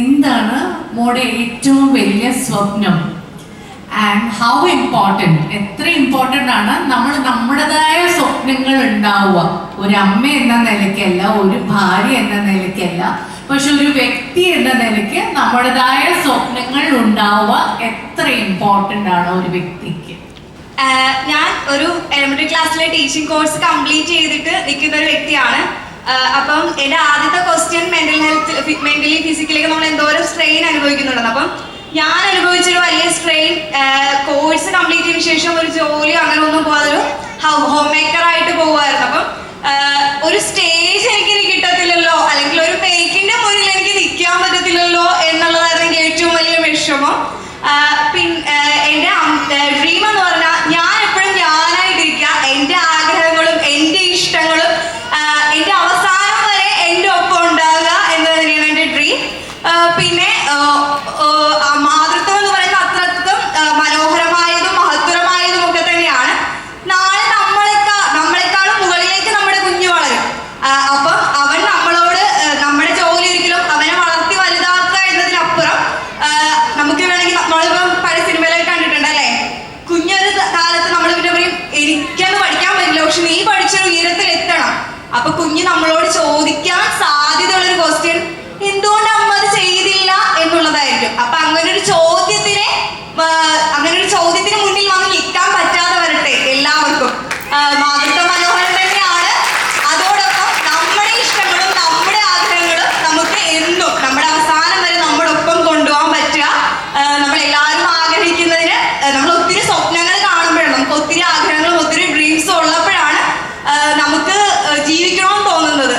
എന്താണ് മോടെ ഏറ്റവും വലിയ സ്വപ്നം? ആൻഡ് ഹൗ ഇമ്പോർട്ടന്റ് എത്ര ഇമ്പോർട്ടന്റ് ആണ് നമ്മൾ നമ്മുടേതായ സ്വപ്നങ്ങൾ ഉണ്ടാവുക. ഒരു അമ്മ എന്ന നിലയ്ക്കല്ല ഒരു ഭാര്യ എന്ന നിലയ്ക്കല്ല പക്ഷെ ഒരു വ്യക്തി എന്ന നിലയ്ക്ക് നമ്മുടേതായ സ്വപ്നങ്ങൾ ഉണ്ടാവുക എത്ര ഇമ്പോർട്ടന്റ് ആണ് ഒരു വ്യക്തിക്ക്. ഞാൻ ഒരു എലിമെന്ററി ക്ലാസ്സിലെ ടീച്ചിങ് കോഴ്സ് കംപ്ലീറ്റ് ചെയ്തിട്ട് നിൽക്കുന്ന ഒരു വ്യക്തിയാണ് അപ്പം എന്റെ ആദ്യത്തെ ക്വസ്റ്റ്യൻ മെന്റൽ ഹെൽത്ത് മെന്റലി ഫിസിക്കലിയൊക്കെ നമ്മൾ എന്തോരം സ്ട്രെയിൻ അനുഭവിക്കുന്നുണ്ടെന്ന്. അപ്പം ഞാൻ അനുഭവിച്ചൊരു വലിയ സ്ട്രെയിൻ കോഴ്സ് കംപ്ലീറ്റ് ചെയ്തതിനു ശേഷം ഒരു ജോലി അങ്ങനെ ഒന്നും പോകാതെ ഒരു ഹോം മേക്കർ ആയിട്ട് പോകുമായിരുന്നു അപ്പം ആഹ് ഒരു സ്റ്റേജ് എനിക്ക് ഇനി കിട്ടത്തില്ലല്ലോ അല്ലെങ്കിൽ ഒരു മേക്കിന്റെ മുന്നിൽ എനിക്ക് നിൽക്കാൻ പറ്റത്തില്ലല്ലോ എന്നുള്ളതായിരുന്നു എനിക്ക് ഏറ്റവും വലിയ വിഷമം ആഹ് പിൻ- ആഹ് എന്റെ ഡ്രീം എന്ന് പറഞ്ഞാൽ ഞാൻ എപ്പോഴും ഞാനായിട്ടിരിക്കുക എന്റെ ആഗ്രഹങ്ങളും എന്റെ ഇഷ്ടങ്ങളും ആഹ് എന്റെ അവസാനം വരെ എന്റെ ഒപ്പം ഉണ്ടാകുക എന്ന് തന്നെയാണ് എന്റെ ഡ്രീം പിന്നെ മാതൃത്വം എന്ന് പറയുന്ന അത്രത്വം മനോഹരമായതും മഹത്തരമായതും ഒക്കെ തന്നെയാണ്. നാളെ നമ്മളെക്കാ നമ്മളെക്കാളും മുകളിലേക്ക് നമ്മുടെ കുഞ്ഞു വളരും അപ്പൊ അവൻ നമ്മളോട് നമ്മുടെ ജോലി ഒരിക്കലും അവനെ വളർത്തി വലുതാക്കുക എന്നതിനപ്പുറം നമുക്ക് വേണമെങ്കിൽ നമ്മളിപ്പം പല സിനിമയിലൊക്കെ കണ്ടിട്ടുണ്ടല്ലേ കുഞ്ഞൊരു കാലത്ത് നമ്മൾ പിന്നെ പറയും എനിക്കത് പഠിക്കാൻ പറ്റില്ല. പക്ഷെ നീ പഠിച്ചൊരു ഉയരത്തിൽ എത്തണം. അപ്പൊ കുഞ്ഞ് നമ്മളോട് ചോദിക്കാൻ സാധ്യതയുള്ള ഒരു ക്വസ്റ്റ്യൻ എന്തുകൊണ്ട് മാതൃത്വം മനോഹരം തന്നെയാണ്. അതോടൊപ്പം നമ്മുടെ ഇഷ്ടങ്ങളും നമ്മുടെ ആഗ്രഹങ്ങളും നമുക്ക് എന്നും നമ്മുടെ അവസാനം വരെ നമ്മുടെ കൊണ്ടുപോകാൻ പറ്റുക. നമ്മൾ എല്ലാവരും ആഗ്രഹിക്കുന്നതിന് നമ്മൾ ഒത്തിരി സ്വപ്നങ്ങൾ കാണുമ്പോഴാണ് നമുക്ക് ഒത്തിരി ആഗ്രഹങ്ങളും ഒത്തിരി ഡ്രീംസും ഉള്ളപ്പോഴാണ് നമുക്ക് ജീവിക്കണമെന്ന് തോന്നുന്നത്.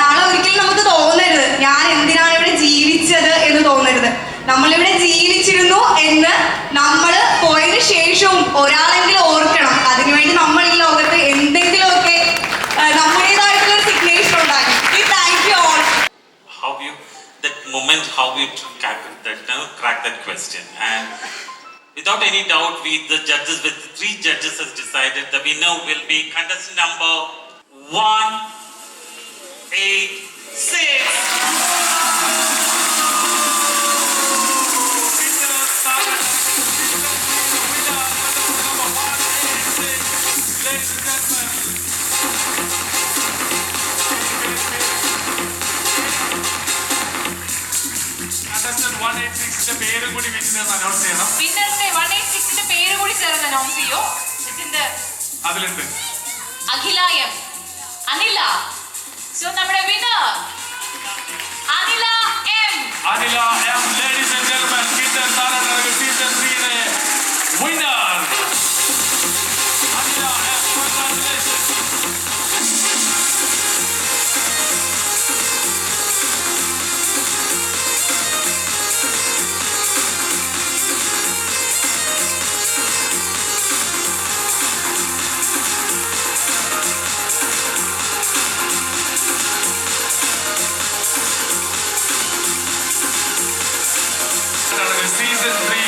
നാളെ ഒരിക്കലും നമുക്ക് തോന്നരുത്. ഞാൻ എന്തിനാണ് ഇവിടെ ജീവിച്ചത് എന്ന് തോന്നരുത്. നമ്മളിവിടെ ജീവിച്ചിരുന്നു എന്ന് നമ്മൾ പോയതിനു ശേഷവും ഒരാളെങ്കിലും that question. And without any doubt we the judges with three judges has decided the winner will be contestant number one eight six contestant 186 ന്റെ പേരും കൂടി വിളിച്ചതെന്ന് അനൗൺസ് ചെയ്യണം. വിന്നറിന്റെ വൺ എയ്റ്റ് സിക്സിന്റെ പേര് കൂടി ചേർന്ന് അനൗൺസ് ചെയ്യോ? ഇതിന്റെ അതിലുണ്ട്. അഖില എം അനില. സോ നമ്മുടെ winner Anila M Anila M season three.